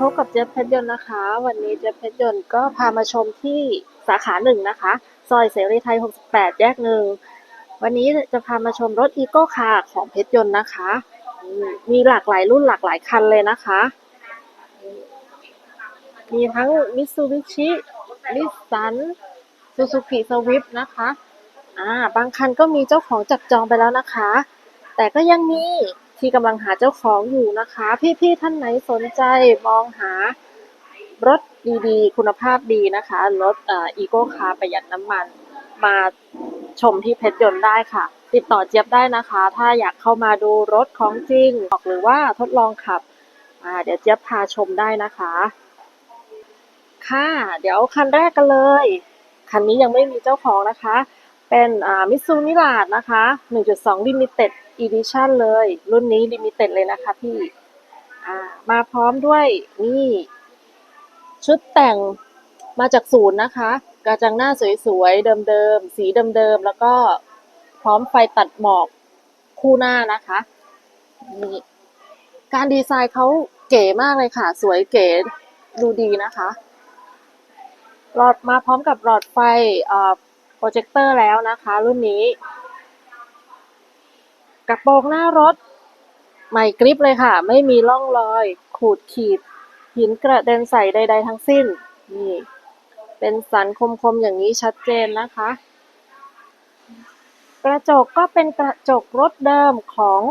พบกับเจี๊เพชรยนต์นะคะ วันนี้เจี๊เพชรยนต์ก็พามาชมที่สาขาหนึ่งนะคะ ซอยเสรีไทย 68 แยกหนึ่ง วันนี้จะพามาชมรถอีโก้คาร์ของเพชรยนต์นะคะ มีหลากหลายรุ่นหลากหลายคันเลยนะคะ มีทั้งมิตซูบิชินิสสันซูซูกิสวิฟนะคะอ่าบางคันก็มีเจ้าของจับจองไปแล้วนะคะ แต่ก็ยังมี ที่กำลังหาเจ้าของอยู่นะคะ พี่ๆท่านไหนสนใจมองหารถดีๆ คุณภาพดีนะคะ รถเอ่ออีโก้คาร์ประหยัดน้ำมัน มาชมที่เพชรยนต์ได้ค่ะ ติดต่อเจี๊ยบได้นะคะ ถ้าอยากเข้ามาดูรถของจริงหรือว่าทดลองขับอ่าเดี๋ยวเจี๊ยบพาชมได้นะคะ ค่ะ เดี๋ยวคันแรกกันเลย คันนี้ยังไม่มีเจ้าของนะคะ เป็นอ่ามิซูมิลาดนะคะ 1.2 Limited Edition เลย รุ่นนี้ Limited เลยนะคะพี่มาพร้อมด้วยนี่ชุดแต่งมาจากศูนย์นะคะ กระจังหน้าสวยๆ เดิมๆ สีเดิมๆ แล้วก็พร้อมไฟตัดหมอกคู่หน้านะคะนี่การดีไซน์เขาเก๋มากเลยค่ะ สวยเก๋ดูดีนะคะ หลอดมาพร้อมกับหลอดไฟโปรเจคเตอร์แล้วนะคะ รุ่นนี้ กระโปรงหน้ารถ ใหม่กริปเลยค่ะ ไม่มีร่องรอย ขูดขีด หินกระเด็นใส่ใด ๆ ทั้งสิ้น นี่ เป็นสันคมๆอย่างนี้ชัดเจนนะคะ กระจกก็เป็นกระจกรถเดิมของ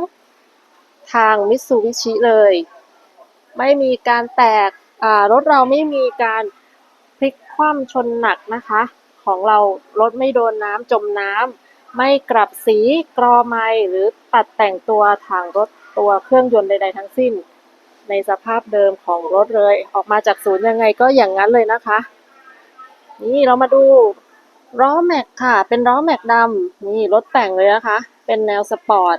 ทางมิตซูบิชิเลย ไม่มีการแตกรถเราไม่มีการพลิกคว่ำชนหนักนะคะ ของเรารถไม่โดนน้ำจมน้ำ ไม่กลับสีกรอไม้หรือตัดแต่งตัวทางรถตัวเครื่องยนต์ใด ๆ ทั้งสิ้น ในสภาพเดิมของรถเลย ออกมาจากศูนย์ยังไงก็อย่างนั้นเลยนะคะ นี่เรามาดูล้อแม็กค่ะ เป็นล้อแม็กดำนี่รถแต่งเลยนะคะ เป็นแนวสปอร์ต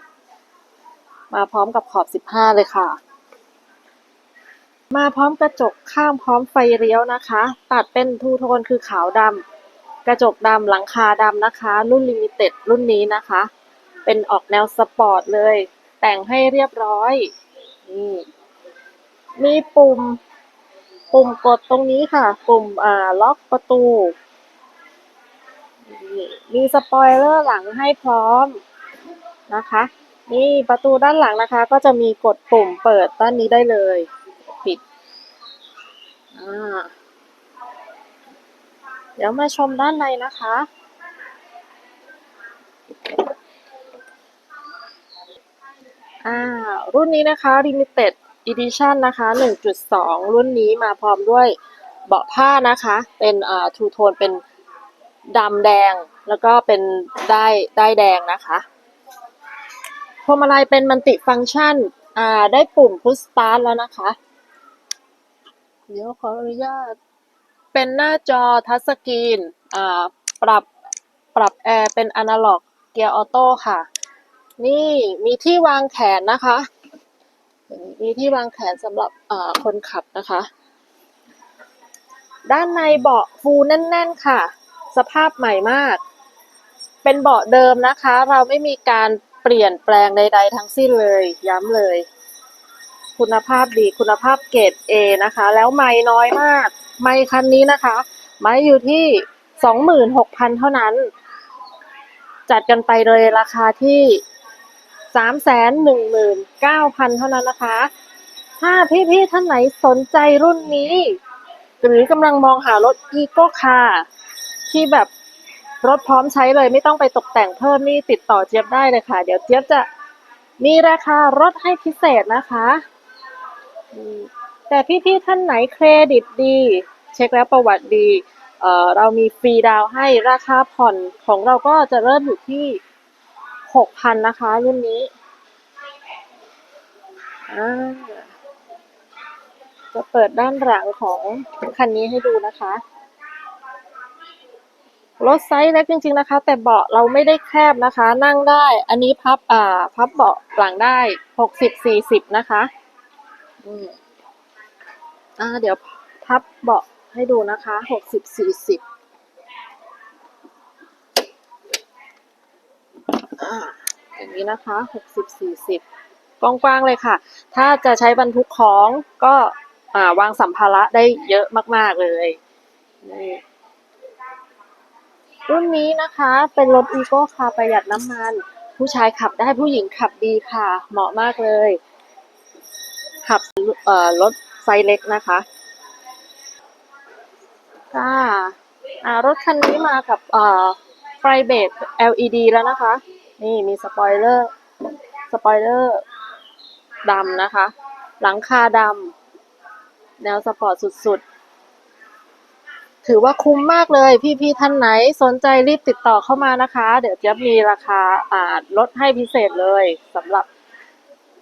มาพร้อมกับขอบ 15 เลยค่ะ มาพร้อมกระจกข้างพร้อมไฟเลี้ยวนะคะ ตัดเป็นทูโทนคือขาวดำ กระจกดำหลังคาดำนะคะ รุ่นลิมิเต็ดรุ่นนี้นะคะ เป็นออกแนวสปอร์ตเลย แต่งให้เรียบร้อย นี่มีปุ่ม ปุ่มกดตรงนี้ค่ะ ปุ่มอ่าล็อกประตูนี่มีสปอยเลอร์หลังให้พร้อมนะคะ นี่ประตูด้านหลังนะคะ ก็จะมีกดปุ่มเปิดด้านนี้ได้เลย ปิด อ่า ดี๋ยวมาชมด้านในนะคะ อ่า รุ่นนี้นะคะ Limited Edition นะคะ 1.2 รุ่นนี้มาพร้อมด้วยเบาะผ้านะคะ เป็นอ่าทูโทนเป็นดำแดง แล้วก็เป็นได้ได้แดงนะคะพวงมาลัยเป็นมัลติฟังก์ชัน อ่า ได้ปุ่มพุชสตาร์ทแล้วนะคะ เดี๋ยวขออนุญาต เป็นหน้าจอทัชสกรีน อ่า ปรับ ปรับแอร์เป็นอนาล็อกเกียร์ออโต้ค่ะ นี่มีที่วางแขนนะคะ มีที่วางแขนสำหรับคนขับนะคะ ด้านในเบาะฟูแน่น ๆ ค่ะ สภาพใหม่มาก เป็นเบาะเดิมนะคะ เราไม่มีการเปลี่ยนแปลงใด ๆ ทั้งสิ้นเลย ย้ำเลย คุณภาพดีคุณภาพเกรด A นะคะ แล้วไม่น้อยมาก ไม่คันนี้นะคะ ไม่อยู่ที่สองหมื่นหกพันเท่านั้น จัดกันไปเลยราคาที่สามแสนหนึ่งหมื่นเก้าพันเท่านั้นนะคะ ถ้าพี่ๆท่านไหนสนใจรุ่นนี้ หรือกำลังมองหารถอีโก้คาร์ที่แบบรถพร้อมใช้เลยไม่ต้องไปตกแต่งเพิ่มนี่ติดต่อเจี๊ยบได้เลยค่ะ เดี๋ยวเจี๊ยบจะมีราคารถให้พิเศษนะคะ แต่พี่ๆท่านไหนเครดิตดี เช็คแล้วประวัติดีเอ่อเรามีฟรีดาวให้ราคาผ่อนของเราก็จะเริ่มอยู่ที่หกพันนะคะรุ่นนี้จะเปิดด้านหลังของคันนี้ให้ดูนะคะรถไซส์เล็กจริง ๆนะคะ แต่เบาะเราไม่ได้แคบนะคะ นั่งได้ อันนี้พับอ่า พับเบาะหลังได้หกสิบสี่สิบนะคะ อืมอ่าเดี๋ยวพับเบาะ ให้ดูนะคะหกสิบสี่สิบอ่าอย่างนี้นะคะหกสิบสี่สิบกว้างๆเลยค่ะ ถ้าจะใช้บรรทุกของก็วางสัมภาระได้เยอะมากๆเลยนี่รุ่นนี้นะคะเป็นรถอีโก้คาร์ประหยัดน้ำมัน ผู้ชายขับได้ผู้หญิงขับดีค่ะ เหมาะมากเลย ขับรถไซเล็กนะคะ ค่ะอ่ารถคันนี้มากับเอ่อไฟเบรก LED แล้วนะคะ นี่มีสปอยเลอร์สปอยเลอร์ดำนะคะ หลังคาดำแนวสปอร์ตสุดๆ ถือว่าคุ้มมากเลยพี่ๆท่านไหนสนใจรีบติดต่อเข้ามานะคะ เดี๋ยวจะมีราคาอ่าลดให้พิเศษเลยสำหรับ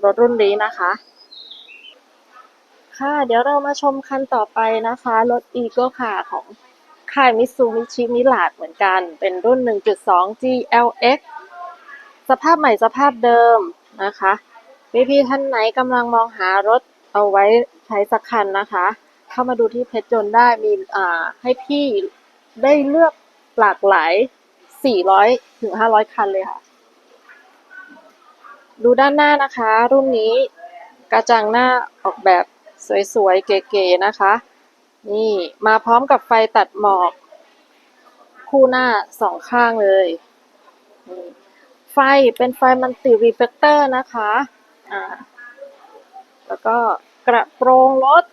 รถรุ่นนี้นะคะ ค่ะ เดี๋ยวเรามาชมคันต่อไปนะคะ รถ Eagle ค่ะของค่ายมิตซูมิชิมิลาดเหมือนกัน เป็นรุ่น 1.2 GLX สภาพใหม่สภาพเดิมนะคะ พี่ๆท่านไหนกำลังมองหารถเอาไว้ใช้สักคันนะคะ เข้ามาดูที่เพชรยนได้มีอ่าให้พี่ได้เลือกหลากหลาย 400 ถึง 500 คันเลยค่ะ ดูด้านหน้านะคะ รุ่นนี้กระจังหน้าออกแบบ สวยๆ เก๋ๆนะคะ นี่มาพร้อมกับไฟตัดหมอก คู่หน้าสองข้างเลย ไฟเป็นไฟมันติรีเฟกเตอร์นะคะอ่าแล้วก็กระโปรงรถ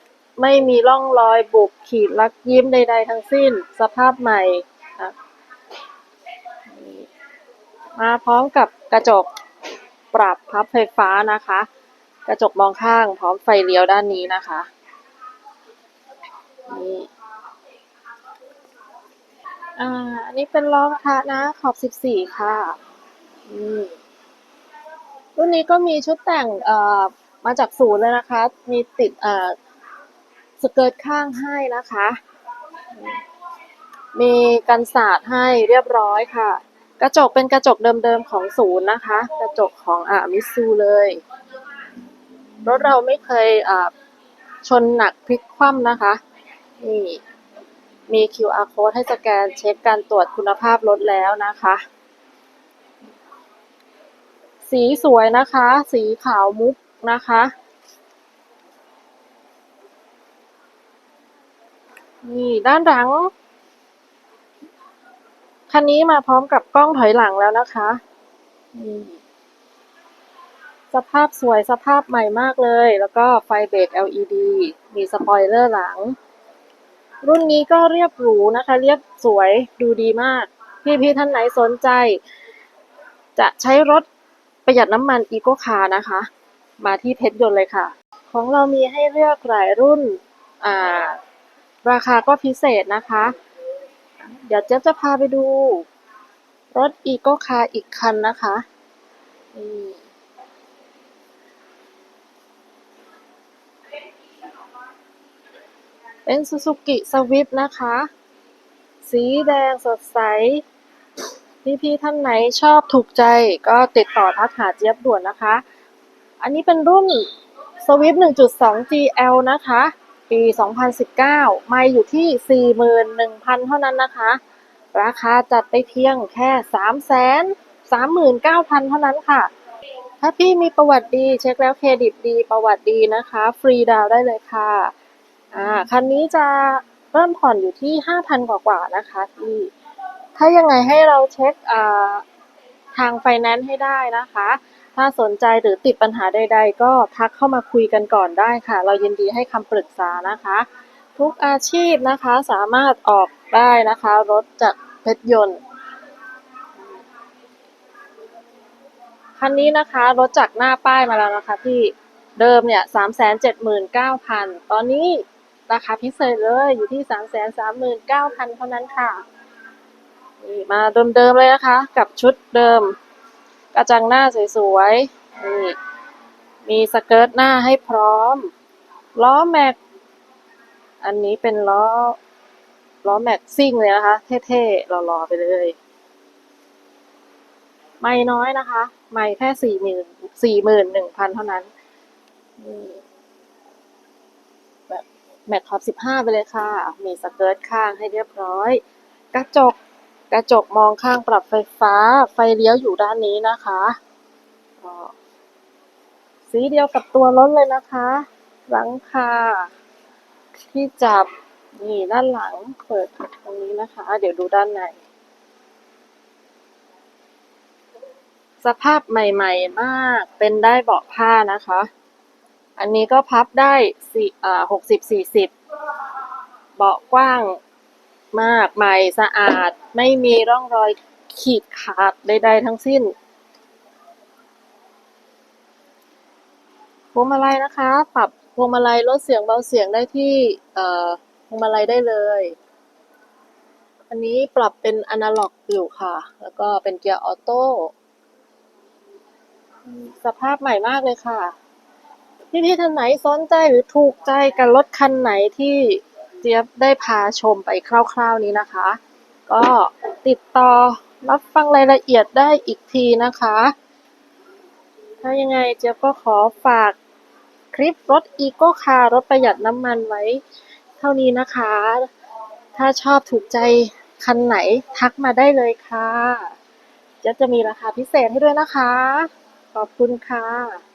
ไม่มีร่องรอยบุบขีดลักยิ้มใดๆทั้งสิ้น สภาพใหม่นะมาพร้อมกับกระจกปรับพับไฟฟ้านะคะ กระจกมองข้างพร้อมไฟเลี้ยวด้านนี้นะคะนี่อ่าอันนี้เป็นล้อกระทะนะขอบ14ค่ะรุ่นนี้ก็มีชุดแต่งเอ่อมาจากศูนย์เลยนะคะ มีติดเอ่อสเกิร์ตข้างให้นะคะ มีกันสาดให้เรียบร้อยค่ะ กระจกเป็นกระจกเดิมๆของศูนย์นะคะ กระจกของอ่ามิซูเลย รถเราไม่เคยชนหนักพลิกคว่ำนะคะ นี่มี QR code ให้สแกนเช็คการตรวจคุณภาพรถแล้วนะคะ สีสวยนะคะ สีขาวมุกนะคะ นี่ด้านหลัง คันนี้มาพร้อมกับกล้องถอยหลังแล้วนะคะนี่ สภาพสวยสภาพใหม่มากเลย แล้วก็ไฟเบรก LED มีสปอยเลอร์หลัง รุ่นนี้ก็เรียบหรูนะคะ เรียบสวยดูดีมาก พี่ๆท่านไหนสนใจ จะใช้รถประหยัดน้ำมันอีโ c คาร์นะคะ มาที่เพชรยนต์เลยค่ะ ของเรามีให้เลือกหลายรุ่น อ่า ราคาก็พิเศษนะคะ เดี๋ยวเจ๊จะพาไปดู รถอีโ c คาร์อีกคันนะคะนี่ เป็น Suzuki Swift นะคะ สีแดงสดใส พี่ๆท่านไหนชอบถูกใจก็ติดต่อทักหาเจี๊ยบด่วนนะคะ อันนี้เป็นรุ่น Swift 1.2 GL นะคะ ปี 2019 ไม่อยู่ที่ 41,000 เท่านั้นนะคะ ราคาจัดไปเพียงแค่ 339,000 เท่านั้นค่ะ ถ้าพี่มีประวัติดีเช็คแล้วเครดิตดีประวัติดีนะคะ ฟรีดาวได้เลยค่ะ อ่าคันนี้จะเริ่มผ่อนอยู่ที่5,000กว่าๆนะคะพี่ถ้ายังไงให้เราเช็คอ่าทางไฟแนนซ์ให้ได้นะคะ ถ้าสนใจหรือติดปัญหาใด ๆ ก็ทักเข้ามาคุยกันก่อนได้ค่ะ เรายินดีให้คำปรึกษานะคะ ทุกอาชีพนะคะสามารถออกได้นะคะ รถจากเพชรยนต์คันนี้นะคะรถจากหน้าป้ายมาแล้วนะคะพี่เดิมเนี่ยสามแสนเจ็ดหมื่นเก้าพันตอนนี้ ราคาพิเศษเลยอยู่ที่สามแสนสามหมื่นเก้าพันเท่านั้นค่ะนี่มาเดิมๆเลยนะคะ กับชุดเดิม กระจังหน้าสวยๆนี่มีสเกิร์ตหน้าให้พร้อม ล้อแม็ก อันนี้เป็นล้อล้อแม็กซิ่งเลยนะคะ เท่ๆหล่อๆไปเลยไม่น้อยนะคะ ไม่แค่สี่หมื่นสี่หมื่นหนึ่งพันเท่านั้นนี่ แบบแม็กขอบสิบห้าไปเลยค่ะ มีสเกิร์ตข้างให้เรียบร้อย กระจก กระจกมองข้างปรับไฟฟ้า ไฟเลี้ยวอยู่ด้านนี้นะคะสีเดียวกับตัวรถเลยนะคะ หลังคาที่จับ นี่ด้านหลังเปิดตรงนี้นะคะ เดี๋ยวดูด้านใน สภาพใหม่ ๆ มาก เป็นได้เบาะผ้านะคะ อันนี้ก็พับได้สี่อ่าหกสิบสี่สิบเบาะกว้างมากใหม่สะอาดไม่มีร่องรอยขีดขาดใดๆทั้งสิ้นพวงมาลัยนะคะ ปรับพวงมาลัยลดเสียงเบาเสียงได้ที่เอ่อพวงมาลัยได้เลย อันนี้ปรับเป็นอนาล็อกอยู่ค่ะ แล้วก็เป็นเกียร์ออโต้ สภาพใหม่มากเลยค่ะ พี่ๆท่านไหนสนใจหรือถูกใจกับรถคันไหนที่เจี๊ยบได้พาชมไปคร่าว ๆนี้นะคะ ก็ติดต่อรับฟังรายละเอียดได้อีกทีนะคะ ถ้ายังไงเจี๊ยบก็ขอฝากคลิปรถอีโก้คาร์รถประหยัดน้ำมันไว้เท่านี้นะคะ ถ้าชอบถูกใจคันไหนทักมาได้เลยค่ะจี๊ยบจะมีราคาพิเศษให้ด้วยนะคะ ขอบคุณค่ะ